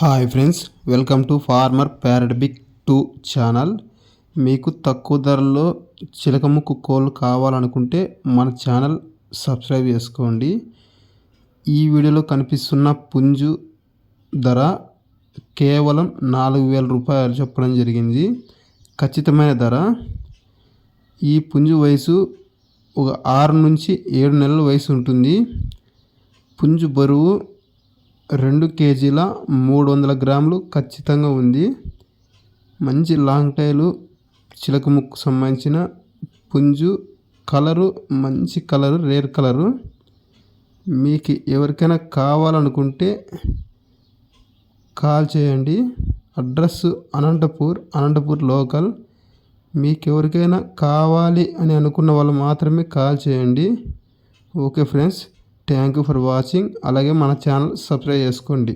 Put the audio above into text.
Hi friends welcome to farmer పారడబిక్ టూ channel. మీకు తక్కువ ధరలో చిలకముక్కు కోళ్ళు కావాలనుకుంటే మన ఛానల్ సబ్స్క్రైబ్ చేసుకోండి. ఈ వీడియోలో కనిపిస్తున్న పుంజు ధర కేవలం నాలుగు వేల రూపాయలు చెప్పడం జరిగింది. ఖచ్చితమైన ధర. ఈ పుంజు వయసు ఒక ఆరు నుంచి ఏడు నెలల వయసు ఉంటుంది. పుంజు బరువు రెండు కేజీల మూడు వందల గ్రాములు ఖచ్చితంగా ఉంది. మంచి లాంగ్ టైలు చిలక ముక్కు సంబంధించిన పుంజు కలరు మంచి కలరు రేర్ కలరు. మీకు ఎవరికైనా కావాలనుకుంటే కాల్ చేయండి. Address Anantapur Anantapur local. మీకు ఎవరికైనా కావాలి అని అనుకున్న వాళ్ళు మాత్రమే కాల్ చేయండి. Okay friends thank you for watching. అలాగే మన ఛానల్ సబ్స్క్రైబ్ చేసుకోండి.